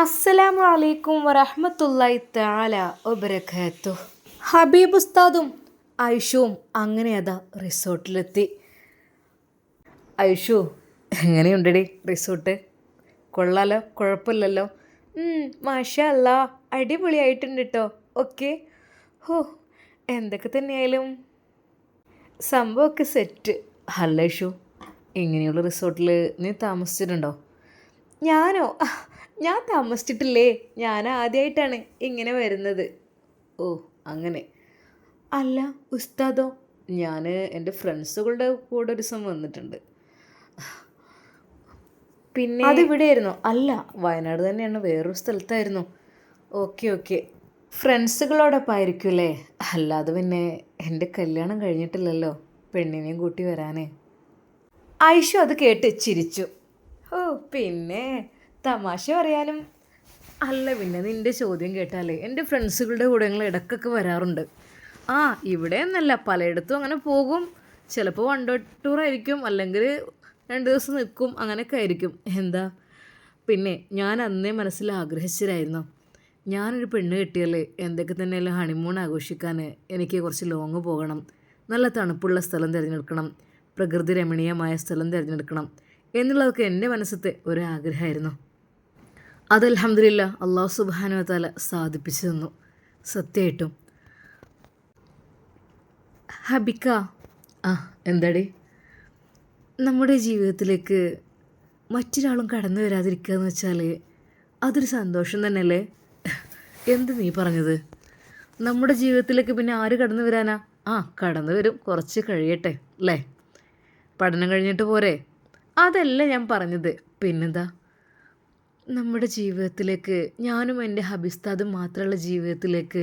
അസ്സലാമു അലൈക്കും വറഹ്മത്തുള്ളാഹി താല ഒബരഖത്തു ഹബീബ് ഉസ്താദും ഐഷുവും അങ്ങനെ അതാ റിസോർട്ടിലെത്തി. ഐഷു എങ്ങനെയുണ്ടടി റിസോർട്ട്? കൊള്ളാലോ? കുഴപ്പമില്ലല്ലോ? മാഷാ അല്ലാ അടിപൊളിയായിട്ടുണ്ട് കേട്ടോ ഓക്കെ. ഹോ എന്തൊക്കെ തന്നെയായാലും. സംഭവമൊക്കെ സെറ്റ്. അല്ല ഐഷു ഇങ്ങനെയുള്ള റിസോർട്ടിൽ നീ താമസിച്ചിട്ടുണ്ടോ? ഞാനോ? ഞാൻ താമസിച്ചിട്ടില്ലേ? ഞാൻ ആദ്യമായിട്ടാണ് ഇങ്ങനെ വരുന്നത്. ഓ അങ്ങനെ. അല്ല ഉസ്താദോ? ഞാൻ എന്റെ ഫ്രണ്ട്സുകളുടെ കൂടെ ഒരു ദിവസം വന്നിട്ടുണ്ട്. പിന്നെ അതിവിടെയായിരുന്നു അല്ല. വയനാട് തന്നെയാണ് വേറൊരു സ്ഥലത്തായിരുന്നു. Okay okay. ഫ്രണ്ട്സുകളോടൊപ്പം ആയിരിക്കും അല്ലേ? അല്ലാതെ പിന്നെ എന്റെ കല്യാണം കഴിഞ്ഞിട്ടില്ലല്ലോ. പെണ്ണിനെയും കൂട്ടി വരാനേ. ഐഷു അത് കേട്ട് ചിരിച്ചു. ഓ പിന്നെ. തമാശ പറയാനും. അല്ല പിന്നെ നിന്റെ ചോദ്യം കേട്ടാലേ എന്റെ ഫ്രണ്ട്സുകളുടെ കൂടെ ഞങ്ങൾ ഇടയ്ക്കൊക്കെ വരാറുണ്ട്. ആ ഇവിടെ എന്നല്ല പലയിടത്തും അങ്ങനെ പോകും. ചിലപ്പോൾ വൺ ഡേ ടൂർ ആയിരിക്കും അല്ലെങ്കിൽ രണ്ട് ദിവസം നിൽക്കും അങ്ങനെയൊക്കെ ആയിരിക്കും. എന്താ? പിന്നെ ഞാൻ അന്നേ മനസ്സിൽ ആഗ്രഹിച്ചിരായിരുന്നു ഞാനൊരു പെണ്ണ് കിട്ടിയാലേ എന്തൊക്കെ തന്നെയല്ല ഹണിമൂൺ ആഘോഷിക്കാൻ എനിക്ക് കുറച്ച് ലോങ് പോകണം. നല്ല തണുപ്പുള്ള സ്ഥലം തിരഞ്ഞെടുക്കണം. പ്രകൃതി രമണീയമായ സ്ഥലം തിരഞ്ഞെടുക്കണം. എന്നുള്ളതൊക്കെ എന്റെ മനസ്സത്തെ ഒരു ആഗ്രഹമായിരുന്നു. അത് അലഹമില്ല അള്ളാഹു സുബാനു താല സാധിപ്പിച്ചു തന്നു. സത്യമായിട്ടും ഹബിക്ക ആ എന്താടി? നമ്മുടെ ജീവിതത്തിലേക്ക് മറ്റൊരാളും കടന്നു വരാതിരിക്കുക എന്ന് വെച്ചാൽ അതൊരു സന്തോഷം തന്നെയല്ലേ? എന്ത് നീ പറഞ്ഞത്? നമ്മുടെ ജീവിതത്തിലേക്ക് പിന്നെ ആര് കടന്നു വരാനാ? ആ കടന്നു വരും. കുറച്ച് കഴിയട്ടെ അല്ലേ? പഠനം കഴിഞ്ഞിട്ട് പോരെ? അതല്ല ഞാൻ പറഞ്ഞത്. പിന്നെന്താ? നമ്മുടെ ജീവിതത്തിലേക്ക് ഞാനും എന്റെ ഹബിസ്താദും മാത്രമുള്ള ജീവിതത്തിലേക്ക്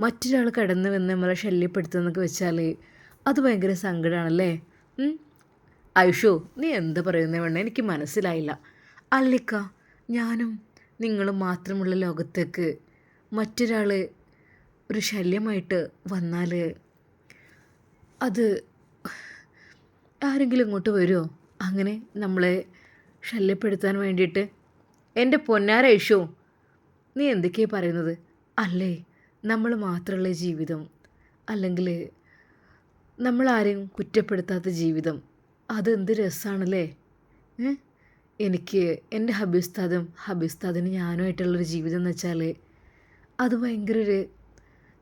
മറ്റൊരാൾ കടന്നു വന്ന് നമ്മളെ ശല്യപ്പെടുത്തുന്നൊക്കെ വെച്ചാൽ അത് ഭയങ്കര സങ്കടമാണല്ലേ? ഐഷു നീ എന്താ പറയുന്നേ വേണ്ട എനിക്ക് മനസ്സിലായില്ല. അല്ലിക്ക ഞാനും നിങ്ങളും മാത്രമുള്ള ലോകത്തേക്ക് മറ്റൊരാൾ ഒരു ശല്യമായിട്ട് വന്നാൽ അത് ആരെങ്കിലും ഇങ്ങോട്ട് വരുമോ? അങ്ങനെ നമ്മളെ ശല്യപ്പെടുത്താൻ വേണ്ടിയിട്ട് എന്റെ പൊന്നാര ഇഷു നീ എന്തൊക്കെയാണ് പറയുന്നത്? അല്ലേ നമ്മൾ മാത്രമുള്ള ജീവിതം? അല്ലെങ്കിൽ നമ്മളാരെയും കുറ്റപ്പെടുത്താത്ത ജീവിതം? അതെന്ത് രസമാണല്ലേ എനിക്ക് എന്റെ ഹബിസ്താദും ഹബിസ്താദിന് ഞാനുമായിട്ടുള്ളൊരു ജീവിതം എന്ന് വെച്ചാൽ അത് ഭയങ്കര ഒരു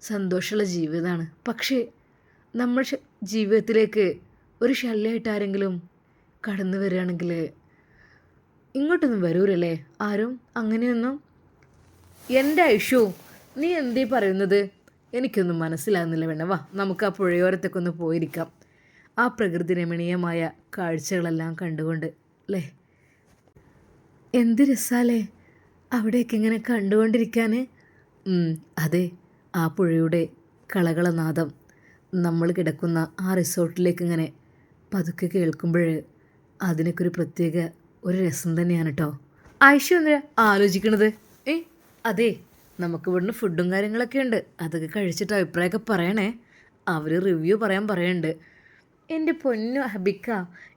സന്തോഷമുള്ള ജീവിതമാണ്. പക്ഷേ നമ്മൾ ജീവിതത്തിലേക്ക് ഒരു ശല്യമായിട്ട് ആരെങ്കിലും കടന്നു വരികയാണെങ്കിൽ ഇങ്ങോട്ടൊന്നും വരൂരല്ലേ? ആരും? അങ്ങനെയൊന്നും? എന്റെ ഐഷു നീ എന്തേ പറയുന്നത്? എനിക്കൊന്നും മനസ്സിലാകുന്നില്ല വേണ്ട. വാ നമുക്ക് ആ പുഴയോരത്തേക്കൊന്ന് പോയിരിക്കാം. ആ പ്രകൃതി രമണീയമായ കാഴ്ചകളെല്ലാം കണ്ടുകൊണ്ട് അല്ലേ? എന്ത് രസാലേ അവിടെയൊക്കെ ഇങ്ങനെ കണ്ടുകൊണ്ടിരിക്കാൻ അതെ ആ പുഴയുടെ കളകളനാദം. നമ്മൾ കിടക്കുന്ന ആ റിസോർട്ടിലേക്ക് ഇങ്ങനെ പതുക്കെ കേൾക്കുമ്പോൾ അതിനൊക്കെ ഒരു പ്രത്യേക ഒരു രസം തന്നെയാണ് കേട്ടോ ആയിഷ എന്താ ആലോചിക്കണത്? ഏ അതെ നമുക്ക് ഇവിടുന്ന് ഫുഡും കാര്യങ്ങളൊക്കെ ഉണ്ട്. അതൊക്കെ കഴിച്ചിട്ട് അഭിപ്രായമൊക്കെ പറയണേ. അവർ റിവ്യൂ പറയാൻ പറയുന്നുണ്ട് എന്റെ പൊന്നു ഹബിക്ക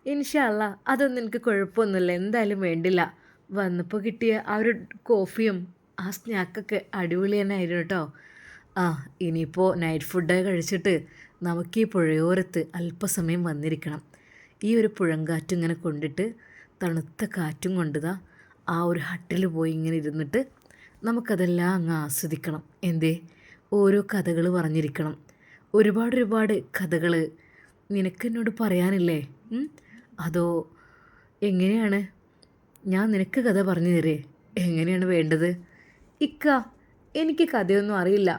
ഇൻഷല്ല അതൊന്നും എനിക്ക് കുഴപ്പമൊന്നുമില്ല. എന്തായാലും വേണ്ടില്ല. വന്നപ്പോൾ കിട്ടിയ ആ ഒരു കോഫിയും ആ സ്നാക്കൊക്കെ അടിപൊളി തന്നെ ആയിരുന്നു കേട്ടോ ആ ഇനിയിപ്പോൾ നൈറ്റ് ഫുഡ് കഴിച്ചിട്ട് നമുക്ക് ഈ പുഴയോരത്ത് അല്പസമയം വന്നിരിക്കണം. ഈ ഒരു പുഴങ്കാറ്റ് ഇങ്ങനെ കൊണ്ടിട്ട് തണുത്ത കാറ്റും കൊണ്ടുതാ ആ ഒരു ഹട്ടിൽ പോയി ഇങ്ങനെ ഇരുന്നിട്ട് നമുക്കതെല്ലാം അങ്ങ് ആസ്വദിക്കണം. എന്തേ? ഓരോ കഥകൾ പറഞ്ഞിരിക്കണം. ഒരുപാട് ഒരുപാട് കഥകൾ നിനക്ക് എന്നോട് പറയാനില്ലേ അതോ എങ്ങനെയാണ്? ഞാൻ നിനക്ക് കഥ പറഞ്ഞു തരേ. എങ്ങനെയാണ് വേണ്ടത്? ഇക്ക എനിക്ക് കഥയൊന്നും അറിയില്ല.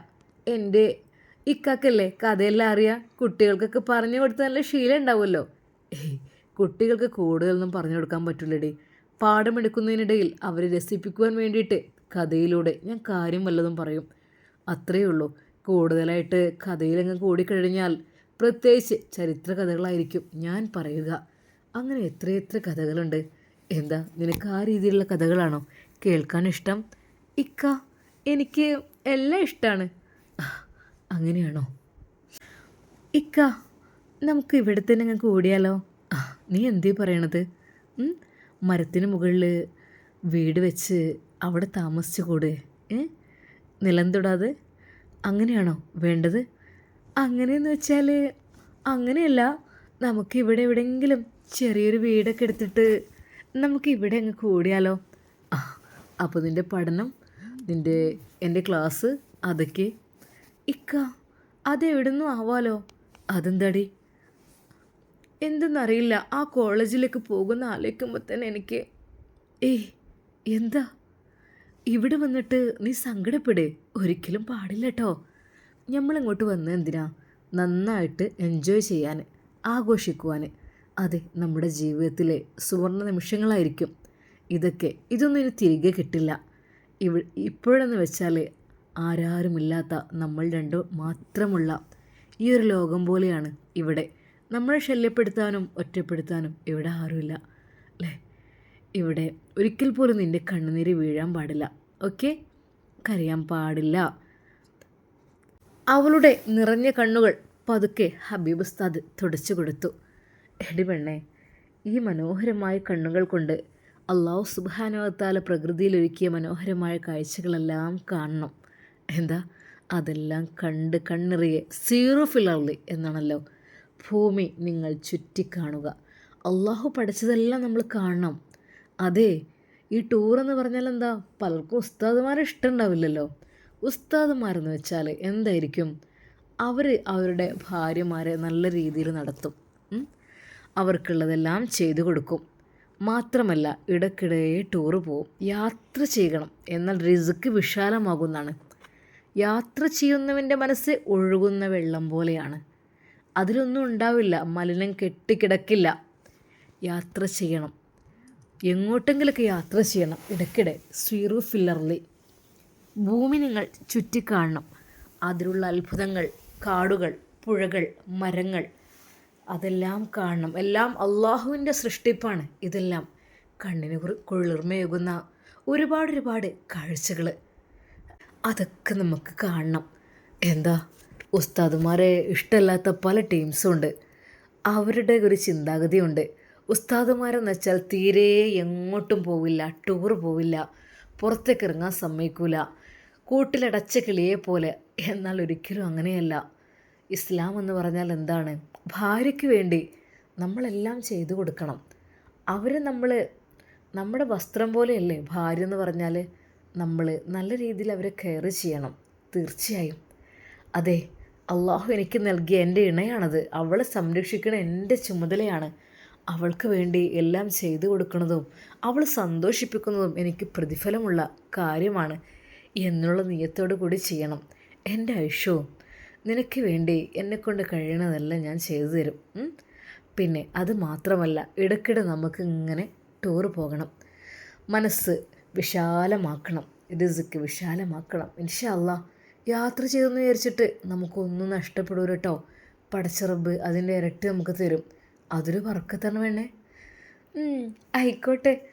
എന്റെ ഇക്കാക്കല്ലേ കഥയെല്ലാം അറിയാം. കുട്ടികൾക്കൊക്കെ പറഞ്ഞു കൊടുത്താൽ നല്ല ശീലം ഉണ്ടാവുമല്ലോ. ഏയ് കുട്ടികൾക്ക് കൂടുതലൊന്നും പറഞ്ഞു കൊടുക്കാൻ പറ്റില്ലടി. പാഠമെടുക്കുന്നതിനിടയിൽ അവരെ രസിപ്പിക്കുവാൻ വേണ്ടിയിട്ട് കഥയിലൂടെ ഞാൻ കാര്യം വല്ലതും പറയും. അത്രയേ ഉള്ളൂ. കൂടുതലായിട്ട് കഥയിലങ്ങ് കൂടിക്കഴിഞ്ഞാൽ പ്രത്യേകിച്ച് ചരിത്ര കഥകളായിരിക്കും ഞാൻ പറയുക. അങ്ങനെ എത്രയെത്ര കഥകളുണ്ട്. എന്താ നിനക്ക് ആ രീതിയിലുള്ള കഥകളാണോ കേൾക്കാൻ ഇഷ്ടം? ഇക്ക എനിക്ക് എല്ലാം ഇഷ്ടമാണ് അങ്ങനെയാണോ? ഇക്ക നമുക്ക് ഇവിടെ തന്നെ അങ്ങ് കൂടിയാലോ? നീ എന്തേ പറയണത്? മരത്തിന് മുകളിൽ വീട് വെച്ച് അവിടെ താമസിച്ചു കൂടെ ഏ? നിലം തൊടാതെ? അങ്ങനെയാണോ വേണ്ടത്? അങ്ങനെയെന്ന് വെച്ചാൽ അങ്ങനെയല്ല. നമുക്ക് ഇവിടെ എവിടെയെങ്കിലും ചെറിയൊരു വീടൊക്കെ എടുത്തിട്ട് നമുക്ക് ഇവിടെ അങ്ങ് കൂടിയാലോ? ആ അപ്പോൾ നിന്റെ പഠനം നിന്റെ എന്റെ ക്ലാസ് അതൊക്കെ? ഇക്ക അതെവിടുന്നും ആവാലോ? അതെന്താടി? എന്തെന്നറിയില്ല. ആ കോളേജിലേക്ക് പോകുന്ന ആലോചിക്കുമ്പോൾ തന്നെ എനിക്ക് ഏയ് എന്താ? ഇവിടെ വന്നിട്ട് നീ സങ്കടപ്പെടേ. ഒരിക്കലും പാടില്ല കേട്ടോ നമ്മളിങ്ങോട്ട് വന്ന് എന്തിനാ? നന്നായിട്ട് എൻജോയ് ചെയ്യാൻ ആഘോഷിക്കുവാൻ. അതെ നമ്മുടെ ജീവിതത്തിലെ സുവർണ നിമിഷങ്ങളായിരിക്കും. ഇതൊക്കെ ഇതൊന്നും ഇനി തിരികെ കിട്ടില്ല. ഇവ ഇപ്പോഴെന്ന് വെച്ചാൽ ആരാരുമില്ലാത്ത നമ്മൾ രണ്ടും മാത്രമുള്ള ഈ ഒരു ലോകം പോലെയാണ് ഇവിടെ. നമ്മളെ ശല്യപ്പെടുത്താനും ഒറ്റപ്പെടുത്താനും ഇവിടെ ആരുമില്ല അല്ലേ? ഇവിടെ ഒരിക്കൽ പോലും നിന്റെ കണ്ണുനീര് വീഴാൻ പാടില്ല ഓക്കെ? കരയാൻ പാടില്ല. അവളുടെ നിറഞ്ഞ കണ്ണുകൾ പതുക്കെ ഹബീബ് ഉസ്താദ് തുടച്ചു കൊടുത്തു. എടി പെണ്ണേ ഈ മനോഹരമായ കണ്ണുകൾ കൊണ്ട് അള്ളാഹു സുബാനവത്താല പ്രകൃതിയിലൊരുക്കിയ മനോഹരമായ കാഴ്ചകളെല്ലാം കാണണം. എന്താ? അതെല്ലാം കണ്ട് കണ്ണിറിയെ സീറോ ഫിലർലി എന്നാണല്ലോ ഭൂമി നിങ്ങൾ ചുറ്റിക്കാണുക. അള്ളാഹു പഠിച്ചതെല്ലാം നമ്മൾ കാണണം. അതെ ഈ ടൂർ എന്ന് പറഞ്ഞാൽ എന്താ? പലർക്കും ഉസ്താദുമാരെ ഇഷ്ടമുണ്ടാവില്ലല്ലോ ഉസ്താദുമാരെന്ന് വെച്ചാൽ എന്തായിരിക്കും? അവർ അവരുടെ ഭാര്യമാരെ നല്ല രീതിയിൽ നടത്തും. അവർക്കുള്ളതെല്ലാം ചെയ്തു കൊടുക്കും. മാത്രമല്ല ഇടയ്ക്കിടെ ടൂർ പോവും. യാത്ര ചെയ്യണം. എന്നാൽ റിസ്ക് വിശാലമാകുന്നതാണ്. യാത്ര ചെയ്യുന്നവന്റെ മനസ്സ് ഒഴുകുന്ന വെള്ളം പോലെയാണ്. അതിലൊന്നും ഉണ്ടാവില്ല. മലിനം കെട്ടിക്കിടക്കില്ല. യാത്ര ചെയ്യണം. എങ്ങോട്ടെങ്കിലൊക്കെ യാത്ര ചെയ്യണം. ഇടയ്ക്കിടെ സ്വീറു ഫില്ലർലി. ഭൂമി നിങ്ങൾ ചുറ്റിക്കാണണം. അതിലുള്ള അത്ഭുതങ്ങൾ കാടുകൾ പുഴകൾ മരങ്ങൾ അതെല്ലാം കാണണം. എല്ലാം അള്ളാഹുവിന്റെ സൃഷ്ടിപ്പാണ്. ഇതെല്ലാം കണ്ണിന് കുളിർമയേകുന്ന ഒരുപാട് ഒരുപാട് കാഴ്ചകൾ അതൊക്കെ നമുക്ക് കാണണം. എന്താ? ഉസ്താദുമാരെ ഇഷ്ടമല്ലാത്ത പല ടീംസും ഉണ്ട്. അവരുടെ ഒരു ചിന്താഗതിയുണ്ട്. ഉസ്താദുമാരെന്ന് വെച്ചാൽ തീരെ എങ്ങോട്ടും പോവില്ല ടൂർ പോവില്ല പുറത്തേക്ക് ഇറങ്ങാൻ സമ്മതിക്കൂല കൂട്ടിലടച്ച കിളിയെ പോലെ. എന്നാൽ ഒരിക്കലും അങ്ങനെയല്ല. ഇസ്ലാം എന്ന് പറഞ്ഞാൽ എന്താണ്? ഭാര്യയ്ക്ക് വേണ്ടി നമ്മളെല്ലാം ചെയ്തു കൊടുക്കണം. അവരെ നമ്മൾ നമ്മുടെ വസ്ത്രം പോലെയല്ലേ? ഭാര്യ എന്ന് പറഞ്ഞാൽ നമ്മൾ നല്ല രീതിയിൽ അവരെ കെയർ ചെയ്യണം തീർച്ചയായും. അതെ അള്ളാഹു എനിക്ക് നൽകിയ എന്റെ ഇണയാണത്. അവളെ സംരക്ഷിക്കണ എന്റെ ചുമതലയാണ്. അവൾക്ക് വേണ്ടി എല്ലാം ചെയ്തു കൊടുക്കുന്നതും അവൾ സന്തോഷിപ്പിക്കുന്നതും എനിക്ക് പ്രതിഫലമുള്ള കാര്യമാണ്. എന്നുള്ള നിയത്തോടു കൂടി ചെയ്യണം. എന്റെ ഐഷവും നിനക്ക് വേണ്ടി എന്നെക്കൊണ്ട് കഴിയണതെല്ലാം ഞാൻ ചെയ്തു തരും. പിന്നെ അത് മാത്രമല്ല ഇടയ്ക്കിടെ നമുക്ക് ഇങ്ങനെ ടൂർ പോകണം. മനസ്സ് വിശാലമാക്കണം. ഇത് വിശാലമാക്കണം. ഇൻഷാ അല്ലാ യാത്ര ചെയ്തെന്ന് വിചാരിച്ചിട്ട് നമുക്കൊന്നും നഷ്ടപ്പെടൂല കേട്ടോ പടച്ചിറബ് അതിന്റെ ഇരട്ടി നമുക്ക് തരും. അതൊരു വർക്കത്താണ് വേണേ ആയിക്കോട്ടെ.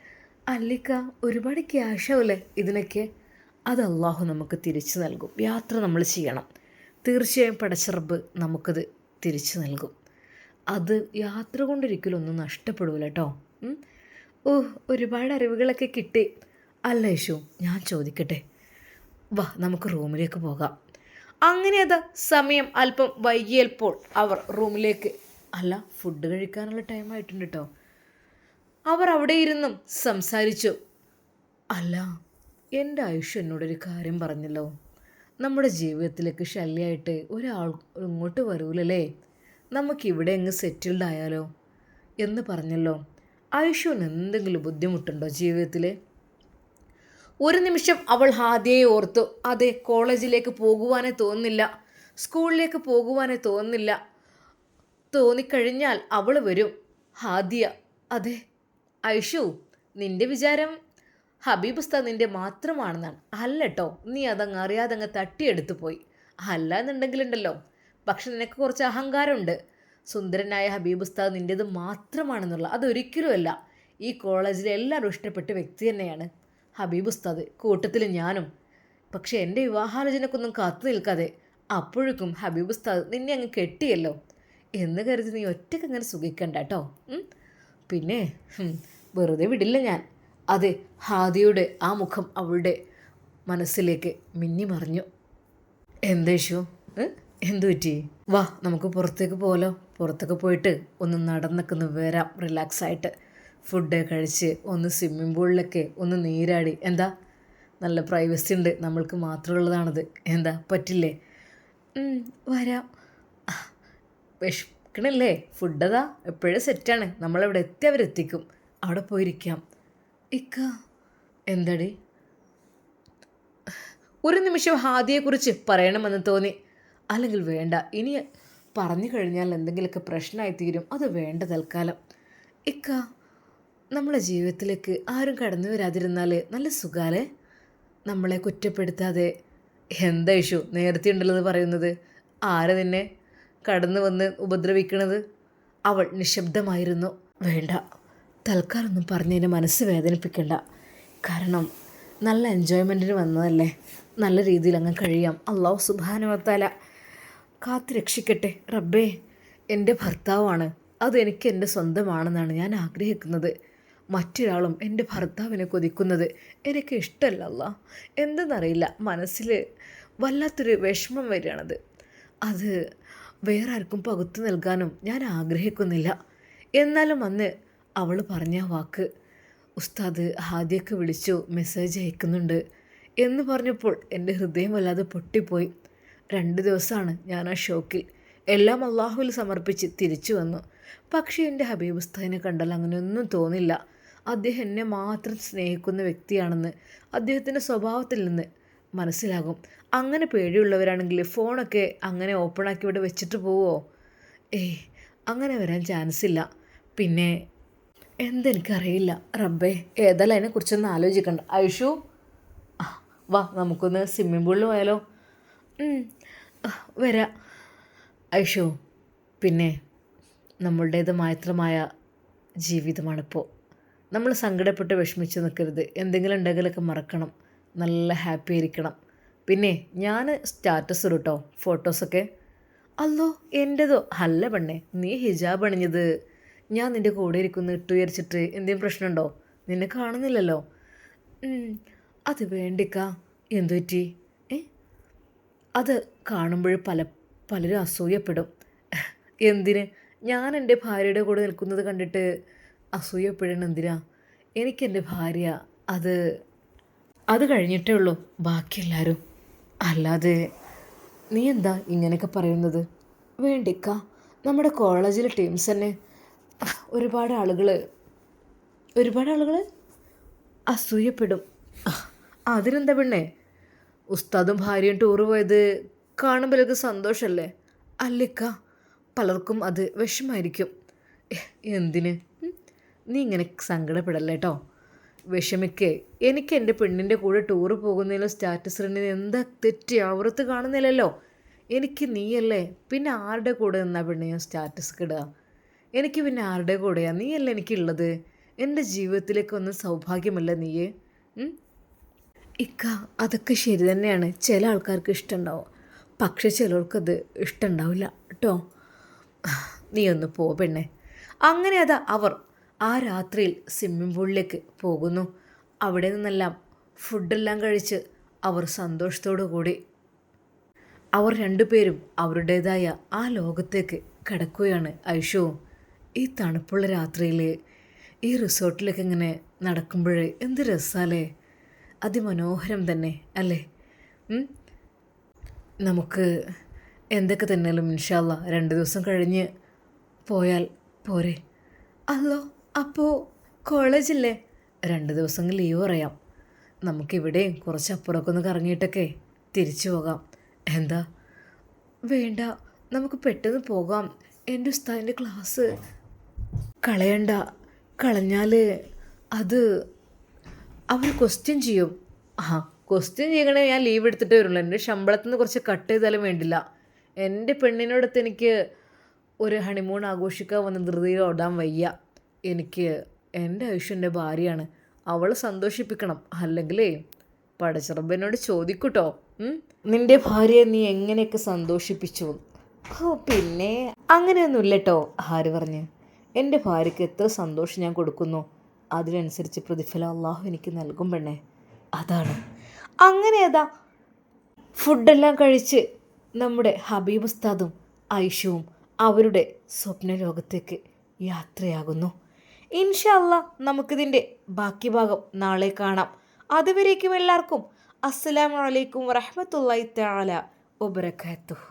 അല്ലിക്ക ഒരുപാട് ക്യാഷാവില്ലേ ഇതിനൊക്കെ? അത് അള്ളാഹു നമുക്ക് തിരിച്ചു നൽകും. യാത്ര നമ്മൾ ചെയ്യണം. തീർച്ചയായും പടച്ചിറബ് നമുക്കത് തിരിച്ചു നൽകും. അത് യാത്ര കൊണ്ടൊരിക്കലും ഒന്നും നഷ്ടപ്പെടൂല കേട്ടോ. ഓ ഒരുപാട് അറിവുകളൊക്കെ കിട്ടി. അല്ല യേശു ഞാൻ ചോദിക്കട്ടെ? വാ നമുക്ക് റൂമിലേക്ക് പോകാം. അങ്ങനെ അത് സമയം അല്പം വൈകിയപ്പോൾ അവർ റൂമിലേക്ക് അല്ല ഫുഡ് കഴിക്കാനുള്ള ടൈം ആയിട്ടുണ്ട് കേട്ടോ അവർ അവിടെ ഇരുന്നും സംസാരിച്ചു. അല്ല എന്റെ ആയുഷ് എന്നോടൊരു കാര്യം പറഞ്ഞല്ലോ. നമ്മുടെ ജീവിതത്തിലേക്ക് ശല്യമായിട്ട് ഒരാൾ ഇങ്ങോട്ട് വരൂലല്ലേ? നമുക്കിവിടെ അങ്ങ് സെറ്റിൽഡ് ആയാലോ? എന്ന് പറഞ്ഞല്ലോ. ആയുഷുവിന് എന്തെങ്കിലും ബുദ്ധിമുട്ടുണ്ടോ ജീവിതത്തിൽ ഒരു നിമിഷം അവൾ ഹാദിയെ ഓർത്തു അതെ കോളേജിലേക്ക് പോകുവാനേ തോന്നില്ല സ്കൂളിലേക്ക് പോകുവാനേ തോന്നുന്നില്ല. തോന്നിക്കഴിഞ്ഞാൽ അവൾ വരും. ഹാദിയ അതെ. ഐഷു നിന്റെ വിചാരം ഹബീബ് ഉസ്താദ് നിന്റെ മാത്രമാണെന്നാണ്. അല്ല കേട്ടോ നീ അതങ്ങ് അറിയാതെ അങ്ങ് തട്ടിയെടുത്തു പോയി. അല്ല എന്നുണ്ടെങ്കിലുണ്ടല്ലോ. പക്ഷെ നിനക്ക് കുറച്ച് അഹങ്കാരമുണ്ട്. സുന്ദരനായ ഹബീബ് ഉസ്താദ് നിന്റേത് മാത്രമാണെന്നുള്ള അതൊരിക്കലുമല്ല. ഈ കോളേജിലെ എല്ലാവരും ഇഷ്ടപ്പെട്ട വ്യക്തി തന്നെയാണ്. ഹബീബ് ഉസ്താദ് കൂട്ടത്തിൽ ഞാനും. പക്ഷെ എന്റെ വിവാഹാലോചനക്കൊന്നും കാത്തു നിൽക്കാതെ അപ്പോഴേക്കും ഹബീബ് ഉസ്താദ് നിന്നെ അങ്ങ് കെട്ടിയല്ലോ എന്ന് കരുതി നീ ഒറ്റയ്ക്ക് അങ്ങനെ സുഖിക്കണ്ട കേട്ടോ. പിന്നെ വെറുതെ വിടില്ല ഞാൻ. അതെ ഹാദിയുടെ ആ മുഖം അവളുടെ മനസ്സിലേക്ക് മിന്നി മറിഞ്ഞു. എന്തേഷു എന്തു പറ്റി? വാ നമുക്ക് പുറത്തേക്ക് പോലോ പുറത്തൊക്കെ പോയിട്ട് ഒന്ന് നടന്നൊക്കെ ഒന്ന് വരാം റിലാക്സ് ആയിട്ട് ഫുഡ് കഴിച്ച് ഒന്ന് സ്വിമ്മിംഗ് പൂളിലൊക്കെ ഒന്ന് നീരാടി. എന്താ? നല്ല പ്രൈവസി ഉണ്ട്. നമ്മൾക്ക് മാത്രമുള്ളതാണത് എന്താ? പറ്റില്ലേ? വരാം. വിഷക്കണല്ലേ ഫുഡ് അതാ എപ്പോഴും സെറ്റാണ് നമ്മളവിടെ എത്തി അവരെത്തിക്കും. അവിടെ പോയിരിക്കാം. ഇക്ക എന്താടി? ഒരു നിമിഷം ഹാദിയെക്കുറിച്ച് പറയണമെന്ന് തോന്നി. അല്ലെങ്കിൽ വേണ്ട. ഇനി പറഞ്ഞു കഴിഞ്ഞാൽ എന്തെങ്കിലുമൊക്കെ പ്രശ്നമായി തീരും അത് വേണ്ട തൽക്കാലം. ഇക്ക നമ്മളെ ജീവിതത്തിലേക്ക് ആരും കടന്നു വരാതിരുന്നാൽ നല്ല സുഖാലേ നമ്മളെ കുറ്റപ്പെടുത്താതെ. എന്താ ഇഷു നേരത്തെ ഉണ്ടല്ലോ പറയുന്നത്. ആര് നിന്നെ കടന്നു വന്ന് ഉപദ്രവിക്കണത്? അവൾ നിശബ്ദമായിരുന്നു. വേണ്ട. തൽക്കാലൊന്നും പറഞ്ഞതിന് മനസ്സ് വേദനിപ്പിക്കണ്ട. കാരണം നല്ല എൻജോയ്മെന്റിന് വന്നതല്ലേ. നല്ല രീതിയിൽ അങ്ങ് കഴിയാം. അള്ളാഹു സുബാനുവത്താല കാത്തു രക്ഷിക്കട്ടെ. റബ്ബേ എന്റെ ഭർത്താവാണ്. അതെനിക്ക് എന്റെ സ്വന്തമാണെന്നാണ് ഞാൻ ആഗ്രഹിക്കുന്നത്. മറ്റൊരാളും എന്റെ ഭർത്താവിനെ കൊതിക്കുന്നത് എനിക്ക് ഇഷ്ടമല്ല അല്ല എന്തെന്നറിയില്ല മനസ്സിൽ വല്ലാത്തൊരു വിഷമം വരികയാണത്. അത് വേറെ ആർക്കും പകുത്തു നൽകാനും ഞാൻ ആഗ്രഹിക്കുന്നില്ല. എന്നാലും അന്ന് അവൾ പറഞ്ഞ വാക്ക് ഉസ്താദ് ഹാദിയൊക്കെ വിളിച്ചു മെസ്സേജ് അയക്കുന്നുണ്ട് എന്ന് പറഞ്ഞപ്പോൾ എന്റെ ഹൃദയം വല്ലാതെ പൊട്ടിപ്പോയി. രണ്ട് ദിവസമാണ് ഞാൻ ആ ഷോക്കിൽ. എല്ലാം അള്ളാഹുവിൽ സമർപ്പിച്ച് തിരിച്ചു വന്നു. പക്ഷേ എന്റെ ഹബീബ് ഉസ്താദിനെ കണ്ടാൽ അങ്ങനെയൊന്നും തോന്നില്ല. അദ്ദേഹം എന്നെ മാത്രം സ്നേഹിക്കുന്ന വ്യക്തിയാണെന്ന് അദ്ദേഹത്തിന്റെ സ്വഭാവത്തിൽ നിന്ന് മനസ്സിലാകും. അങ്ങനെ പേടിയുള്ളവരാണെങ്കിൽ ഫോണൊക്കെ അങ്ങനെ ഓപ്പണാക്കി ഇവിടെ വെച്ചിട്ട് പോവോ? ഏയ് അങ്ങനെ വരാൻ ചാൻസ് ഇല്ല. പിന്നെ എന്തെനിക്കറിയില്ല. റബ്ബേ ഏതായാലും അതിനെക്കുറിച്ചൊന്ന് ആലോചിക്കണ്ട. ഐഷു വാ നമുക്കൊന്ന് സ്വിമ്മിംഗ് പൂളിൽ പോയാലോ? വരാ. ഐഷു പിന്നെ നമ്മളുടേത് മാത്രമായ ജീവിതമാണിപ്പോൾ നമ്മൾ സങ്കടപ്പെട്ട് വിഷമിച്ച് നിൽക്കരുത്. എന്തെങ്കിലും ഉണ്ടെങ്കിലൊക്കെ മറക്കണം. നല്ല ഹാപ്പി ആയിരിക്കണം. പിന്നെ ഞാൻ സ്റ്റാറ്റസ് ഇടും കേട്ടോ ഫോട്ടോസൊക്കെ അല്ലോ എന്റെതോ അല്ല പെണ്ണെ നീ ഹിജാബ് അണിഞ്ഞത്. ഞാൻ നിന്റെ കൂടെ ഇരിക്കുന്നു ഇട്ട് വിചാരിച്ചിട്ട് എന്തെങ്കിലും പ്രശ്നമുണ്ടോ? നിന്നെ കാണുന്നില്ലല്ലോ. അത് വേണ്ടിക്ക. എന്തു പറ്റി? ഏ? അത് കാണുമ്പോൾ പല പലരും അസൂയപ്പെടും. എന്തിന്? ഞാൻ എന്റെ ഭാര്യയുടെ കൂടെ നിൽക്കുന്നത് കണ്ടിട്ട് അസൂയപ്പെടണം എന്തിനാ? എനിക്കെന്റെ ഭാര്യ അത് അത് കഴിഞ്ഞിട്ടേ ഉള്ളൂ ബാക്കി ബാക്കിയെല്ലാവരും അല്ലാതെ നീ എന്താ ഇങ്ങനെയൊക്കെ പറയുന്നത്? വേണ്ടിക്ക നമ്മുടെ കോളേജിലെ ടീംസ് തന്നെ ഒരുപാട് ആളുകൾ ഒരുപാട് ആളുകൾ അസൂയപ്പെടും. അതിനെന്താ പെണ്ണേ? ഉസ്താദും ഭാര്യയും ടൂറ് പോയത് കാണുമ്പോഴൊക്കെ സന്തോഷമല്ലേ അല്ലിക്ക പലർക്കും അത് വിഷമായിരിക്കും. എന്തിന്? നീ ഇങ്ങനെ സങ്കടപ്പെടല്ലേ കേട്ടോ വിഷമിക്കേ. എനിക്ക് എന്റെ പെണ്ണിന്റെ കൂടെ ടൂറ് പോകുന്നതിലും സ്റ്റാറ്റസ് റണ്ണിന് എന്താ തെറ്റി? അവർത്ത് കാണുന്നില്ലല്ലോ. എനിക്ക് നീയല്ലേ? പിന്നെ ആരുടെ കൂടെ നിന്നാ പെണ്ണ് ഞാൻ സ്റ്റാറ്റസ് ഇടുക? എനിക്ക് പിന്നെ ആരുടെ കൂടെയാ? നീയല്ലേ എനിക്കുള്ളത്? എന്റെ ജീവിതത്തിലേക്ക് ഒന്ന് സൗഭാഗ്യമല്ല നീയേ? ഇക്ക അതൊക്കെ ശരി തന്നെയാണ്. ചില ആൾക്കാർക്ക് ഇഷ്ടമുണ്ടാവും പക്ഷെ ചിലർക്കത് ഇഷ്ടമുണ്ടാവില്ല കേട്ടോ നീ ഒന്ന് പോ പെണ്ണെ. അങ്ങനെ അതാ അവർ ആ രാത്രിയിൽ സ്വിമ്മിംഗ് പൂളിലേക്ക് പോകുന്നു. അവിടെ നിന്നെല്ലാം ഫുഡെല്ലാം കഴിച്ച് അവർ സന്തോഷത്തോടു കൂടി. അവർ രണ്ടുപേരും അവരുടേതായ ആ ലോകത്തേക്ക് കിടക്കുകയാണ് ഐഷുവും ഈ തണുപ്പുള്ള രാത്രിയിൽ ഈ റിസോർട്ടിലേക്ക് ഇങ്ങനെ നടക്കുമ്പോഴേ എന്ത് രസാലേ. അതിമനോഹരം തന്നെ അല്ലേ? നമുക്ക് എന്തൊക്കെ തന്നെയാലും ഇൻഷാല്ല രണ്ട് ദിവസം കഴിഞ്ഞ് പോയാൽ പോരെ. അല്ലോ അപ്പോൾ കോളേജില്ലേ? രണ്ട് ദിവസം ലീവ് പറയാം. നമുക്കിവിടെയും കുറച്ച് അപ്പുറമൊക്കെ ഒന്ന് കറങ്ങിയിട്ടൊക്കെ തിരിച്ചു പോകാം. എന്താ? വേണ്ട നമുക്ക് പെട്ടെന്ന് പോകാം. എന്റെ ഉസ്താദിന്റെ ക്ലാസ്. കളയണ്ട. കളഞ്ഞാൽ അത് അവർ ക്വസ്റ്റ്യൻ ചെയ്യും. ആ ക്വസ്റ്റ്യൻ ചെയ്യണേ ഞാൻ ലീവ് എടുത്തിട്ടേ വരുള്ളൂ. എന്റെ ശമ്പളത്തിൽ നിന്ന് കുറച്ച് കട്ട് ചെയ്താലും വേണ്ടില്ല. എന്റെ പെണ്ണിനോടത്ത് എനിക്ക് ഒരു ഹണിമൂൺ ആഘോഷിക്കാൻ വന്ന ധൃതിയിൽ ഓടാൻ വയ്യ. എനിക്ക് എന്റെ ആയുഷ്യന്റെ ഭാര്യയാണ്. അവളെ സന്തോഷിപ്പിക്കണം. അല്ലെങ്കിലേ പടച്ചിറമ്പനോട് ചോദിക്കൂട്ടോ? നിന്റെ ഭാര്യയെ നീ എങ്ങനെയൊക്കെ സന്തോഷിപ്പിച്ചു? ഓ പിന്നെ അങ്ങനെയൊന്നുമില്ല കേട്ടോ ആര് പറഞ്ഞ്. എന്റെ ഭാര്യയ്ക്ക് എത്ര സന്തോഷം ഞാൻ കൊടുക്കുന്നു. അതിനനുസരിച്ച് പ്രതിഫലം അള്ളാഹു എനിക്ക് നൽകും പെണ്ണേ. അതാണ്. അങ്ങനെ അതാ ഫുഡെല്ലാം കഴിച്ച് നമ്മുടെ ഹബീബ് ഉസ്താദും ഐഷുവും അവരുടെ സ്വപ്ന ലോകത്തേക്ക് യാത്രയാകുന്നു. ഇൻഷല്ല നമുക്കിതിന്റെ ബാക്കി ഭാഗം നാളെ കാണാം. അതുവരേക്കും എല്ലാവർക്കും അലൈക്കും വറഹമത്തല്ലായി തആല വബറകാതുഹു